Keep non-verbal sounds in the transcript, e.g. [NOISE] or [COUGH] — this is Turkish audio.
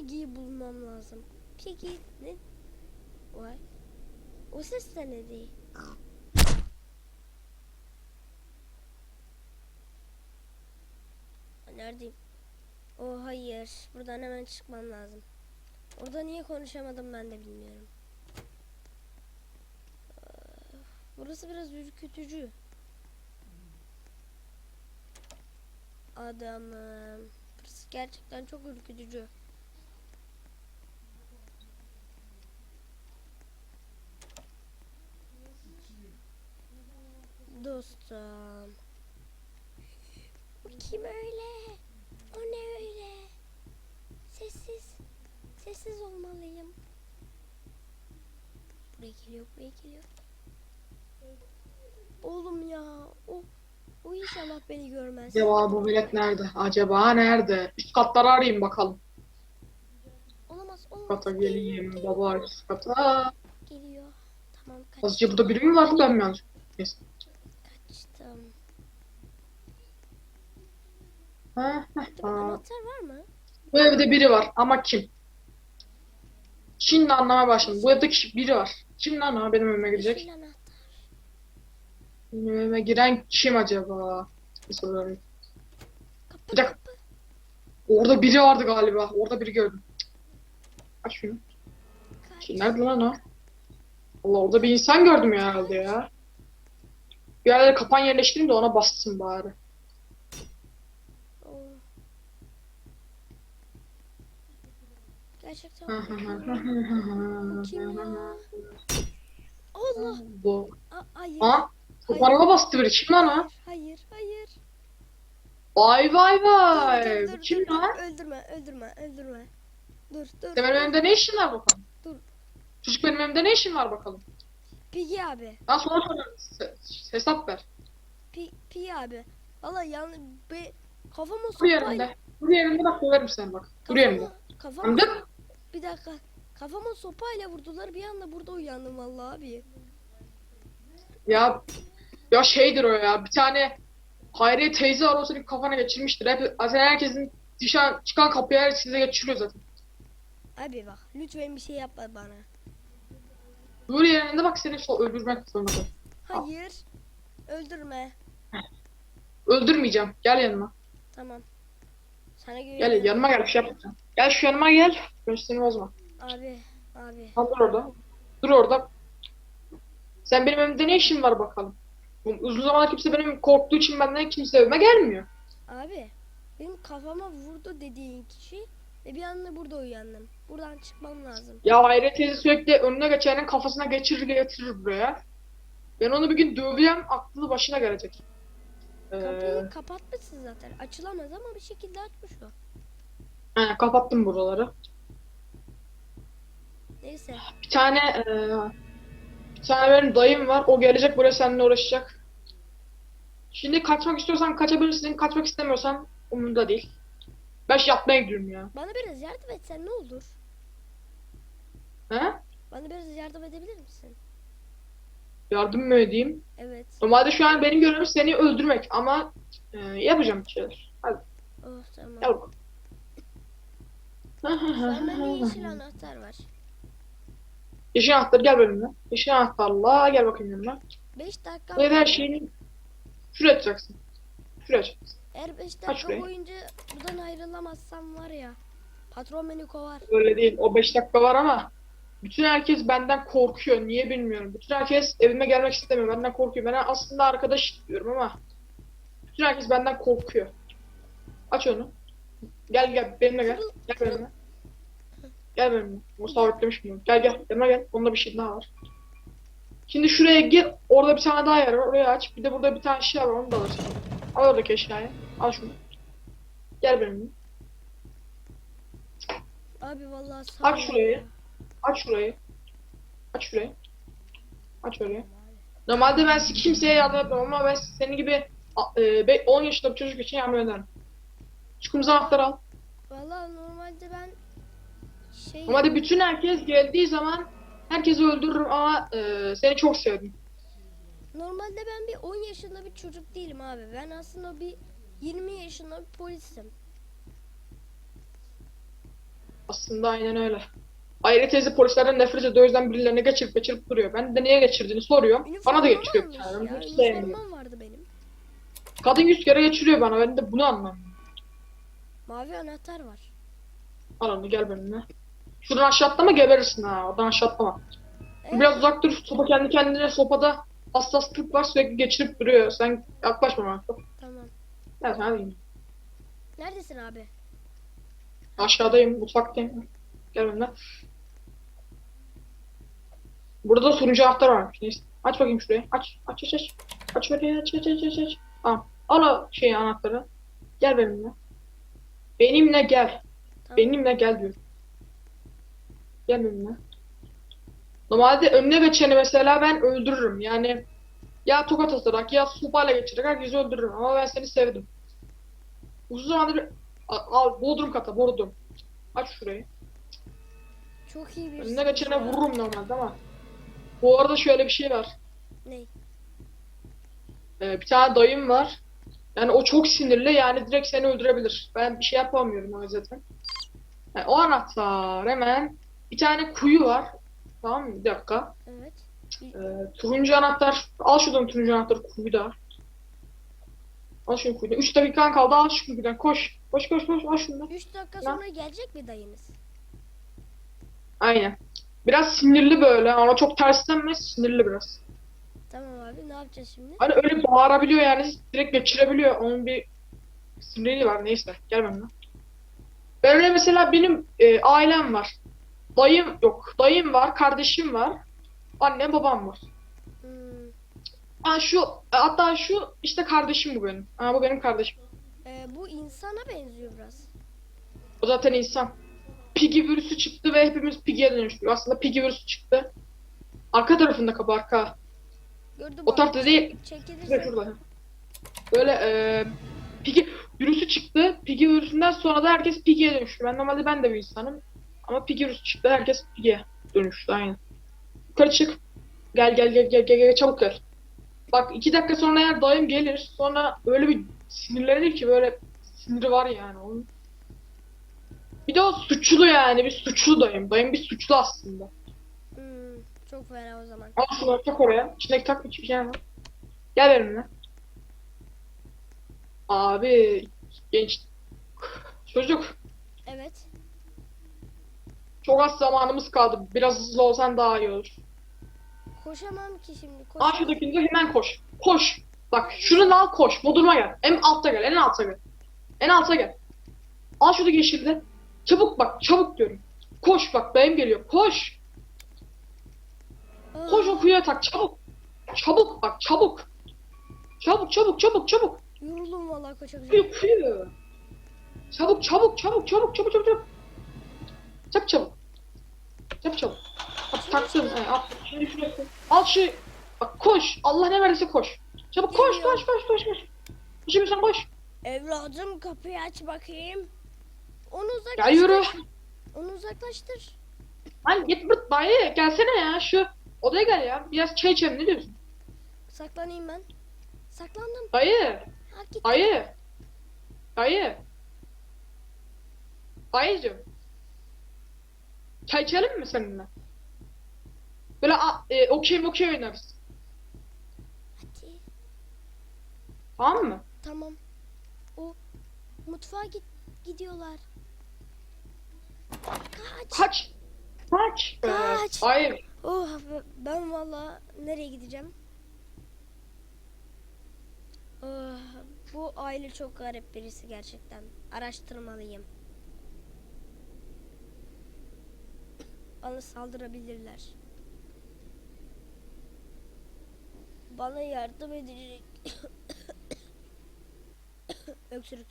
Piggy'yi bulmam lazım. Piggy ne? Vay. O ses de ne değil? Neredeyim? Oh hayır. Buradan hemen çıkmam lazım. Orada niye konuşamadım ben de bilmiyorum. Ee, Burası biraz ürkütücü. Adamım. Burası gerçekten çok ürkütücü. Dostum. Bu kim öyle? O ne öyle? Sessiz. Sessiz olmalıyım. Buraya geliyor, buraya geliyor. Oğlum ya, o o inşallah beni görmez. Acaba bu velet nerede? Acaba nerede? Üst katları arayayım bakalım. Olamaz, olamaz. kata geleyim baba üst kata. Geliyor. Tamam kaç, Azıcık burada biri mi var ben mi yanlış? Neyse. kaçtım. Ha, ha, Burada ha. Anahtar var mı? Bu evde biri var ama kim? Şimdi anlamaya başladım. Bu evde kişi- biri var. Kim lan o benim evime girecek? Yeşil anahtar. Benim evime giren kim acaba? Bir soruyorum. Kapı Bir dakika. kapı. Orada biri vardı galiba. Orada biri gördüm. Aç şunu. Kaç. Şey, nerede lan o? Allah orada bir insan gördüm ya herhalde ya. Bir yerlere kapan yerleştireyim de ona bassın bari. Gerçekten hı ya? Allah. Bu. A- hayır. Ha? Kapanıma bastı biri. Kim lan o? Hayır, hayır. Vay vay Dur, vay. dur, dur, Kim dur, lan? Öldürme, öldürme, öldürme. Dur, dur. Benim evimde ne işin var bakalım? Dur. Çocuk benim evimde ne işin var bakalım? Pigi abi. Ben sonra sonra hesap ver. Pi, abi. Valla yani be, kafama Dur sopayla. yerinde. Dur yerinde bak döverim seni bak. Dur yerinde. Kafama, kafama, bir dakika. Kafama sopayla vurdular bir anda burada uyandım vallahi abi. ya ya şeydir o ya. Bir tane Hayriye teyze var o senin kafana geçirmiştir. Hep, zaten herkesin dışarı çıkan kapıya size geçiriyor zaten. Abi bak lütfen bir şey yapma bana. Dur yerinde bak seni so öldürmek zorunda. Hayır. Öldürme. Öldürmeyeceğim. Gel yanıma. Tamam. Sana Gel yanıma gel bir şey yapmayacağım. Gel şu yanıma gel. Seni bozma. Abi, abi. Al dur orada. Dur orada. Sen benim evimde ne işin var bakalım? Uzun zamandır kimse benim korktuğu için benden kimse evime gelmiyor. Abi. Benim kafama vurdu dediğin kişi ve bir anda burada uyandım. Buradan çıkmam lazım. Ya Hayriye teyze sürekli önüne geçenin kafasına geçirir getirir buraya. Ben onu bir gün döveceğim aklı başına gelecek. Ee, Kapıyı kapatmışsın zaten. Açılamaz ama bir şekilde açmış o. he, kapattım buraları. Neyse. Bir tane ee, bir tane benim dayım var. O gelecek buraya seninle uğraşacak. Şimdi kaçmak istiyorsan kaçabilirsin. Kaçmak istemiyorsan umurumda değil. Ben şey yapmaya gidiyorum ya. Bana biraz yardım etsen ne olur? He? Bana biraz yardım edebilir misin? Yardım mı edeyim? Evet. Normalde şu an benim görevim seni öldürmek ama e, yapacağım bir şeyler. Hadi Oh tamam. gel bakalım. An bende yeşil anahtar var. Yeşil anahtar gel benimle. Yeşil anahtarla gel bakayım yanıma. 5 dakika Bu evde her şeyini şuraya atacaksın. Şuraya atacaksın. eğer 5 Aç dakika boyunca buradan ayrılamazsam var ya patron beni kovar. Öyle değil. O 5 dakika var ama bütün herkes benden korkuyor. Niye bilmiyorum. Bütün herkes evime gelmek istemiyor. Benden korkuyor. Ben aslında arkadaş diyorum ama bütün herkes benden korkuyor. Aç onu. Gel gel benimle gel. Gel benimle. Gel benimle. Mustafa öğretmemiş bunu. Gel gel. Yanıma gel. Onda bir şey daha var. Şimdi şuraya gir. Orada bir tane daha yer var. Oraya aç. Bir de burada bir tane şey var. Onu da alırsın. Al oradaki eşyayı. Al şunu. Gel benimle. Abi vallahi sağ Aç şurayı. ya. Aç şurayı. Aç şurayı. Aç orayı. Normalde ben kimseye yardım etmem ama ben senin gibi a- e, be- 10 yaşında bir çocuk için yardım ederim. Şu kırmızı anahtarı al. Vallahi normalde ben şey Normalde bütün herkes geldiği zaman herkesi öldürürüm ama e, seni çok sevdim. normalde ben bir 10 yaşında bir çocuk değilim abi. Ben aslında bir 20 yaşında bir polisim. Aslında aynen öyle. Ayrı teyze polislerden nefret ediyor. O yüzden birilerine geçirip geçirip duruyor. Ben de niye geçirdiğini soruyorum. Bana da geçiriyor bir tane. hiç sevmiyorum. üniformam vardı benim. Kadın yüz kere geçiriyor bana. Ben de bunu anlamıyorum. Mavi anahtar var. Al onu gel benimle. Şuradan aşağı atlama geberirsin ha. Oradan aşağı atlama. Evet. Biraz uzak dur. Sopa kendi kendine sopada hassaslık var sürekli geçirip duruyor. Sen yaklaşma bana. Tamam. Evet hadi. Neredesin abi? Aşağıdayım, mutfaktayım. Gel benimle. Burada turuncu anahtar varmış. Neyse. Aç bakayım şurayı. Aç. Aç aç aç. Aç orayı aç aç aç aç aç. Tamam. Al o şeyi anahtarı. Gel benimle. Benimle gel. Tamam. Benimle gel diyorum. Gel benimle. Normalde önüne geçeni mesela ben öldürürüm. Yani ya tokat atarak ya sopayla geçirerek herkesi öldürürüm. Ama ben seni sevdim. Uzun zamandır al, al bodrum kata bodrum. Aç şurayı. Çok iyi bir Önüne geçene vururum normalde ama. Bu arada şöyle bir şey var. Ney? Ee, bir tane dayım var. Yani o çok sinirli yani direkt seni öldürebilir. Ben bir şey yapamıyorum o zaten. Yani o anahtar hemen bir tane kuyu var. Tamam mı? Bir dakika. Evet. Ee, turuncu anahtar. Al şuradan turuncu anahtarı kuyu da. Al şunu kuyudan. 3 dakikan kaldı. Al şu kuyudan. Koş. Koş koş koş. Al şunu. 3 dakika Lan. sonra gelecek mi dayınız? Aynen. Biraz sinirli böyle ama çok terslenmez. Sinirli biraz. Tamam abi ne yapacağız şimdi? Hani öyle bağırabiliyor yani direkt geçirebiliyor. Onun bir sinirliği var neyse. Gel benimle. Ben öyle mesela benim e, ailem var. Dayım yok. Dayım var, kardeşim var. Annem, babam var. Hmm, Ha şu hatta şu işte kardeşim bu benim. Ha bu benim kardeşim. e, bu insana benziyor biraz. O zaten insan. Piggy virüsü çıktı ve hepimiz Piggy'ye dönüştük. Aslında Piggy virüsü çıktı. Arka tarafında kapı arka. Gördüm O abi. tarafta değil. Çekilirse. şurada. Böyle eee Piggy virüsü çıktı. Piggy virüsünden sonra da herkes Piggy'ye dönüştü. Ben normalde ben de bir insanım. Ama Piggy virüsü çıktı. Herkes Piggy'ye dönüştü aynen. Yukarı çık. Gel gel gel gel gel gel çabuk gel. Bak iki dakika sonra eğer dayım gelir sonra öyle bir sinirlenir ki böyle siniri var yani onun. Bir de o suçlu yani bir suçlu dayım. Dayım bir suçlu aslında. Hmm, çok fena o zaman. Al şunu tak oraya. İçindeki tak hiçbir şey var. Gel benimle. Abi genç çocuk Evet. çok az zamanımız kaldı. Biraz hızlı olsan daha iyi olur. Koşamam ki şimdi. Al Koş. şuradakini hemen koş. Koş. Bak şunu al koş. Bodrum'a gel. En altta gel. En altta gel. En alta gel. Al şuradaki yeşilde. Çabuk bak. Çabuk diyorum. Koş bak. Dayım geliyor. Koş. Koş o kuyuya tak. Çabuk. Çabuk bak. Çabuk. Çabuk çabuk çabuk çabuk. Yoruldum vallahi koşamayacağım. Kuyu kuyu. Çabuk çabuk çabuk çabuk çabuk çabuk çabuk. Çabuk çabuk. Çabuk çabuk. Bak taktım. He, al. Şimdi koy. Al şu. Bak koş. Allah ne verirse koş. Çabuk koş koş koş koş koş. Şimdi sen koş. Evladım kapıyı aç bakayım. Onu Ya uzaklaştır. yürü. Onu uzaklaştır. Lan git bırt dayı. Gelsene ya şu. Odaya gel ya. Biraz çay içelim ne diyorsun? Saklanayım ben. Saklandım. Dayı. Ha git. Dayı. Dayı. Dayıcım. Çay içelim mi seninle? Böyle a- e, okey okey oynarız. Hadi. Tamam mı? Tamam. O mutfağa git gidiyorlar. Kaç. Kaç. Kaç. Ee, hayır. Oh ben valla nereye gideceğim? Oh, bu aile çok garip birisi gerçekten. Araştırmalıyım. Bana saldırabilirler. Bana yardım edecek. [COUGHS] Öksürük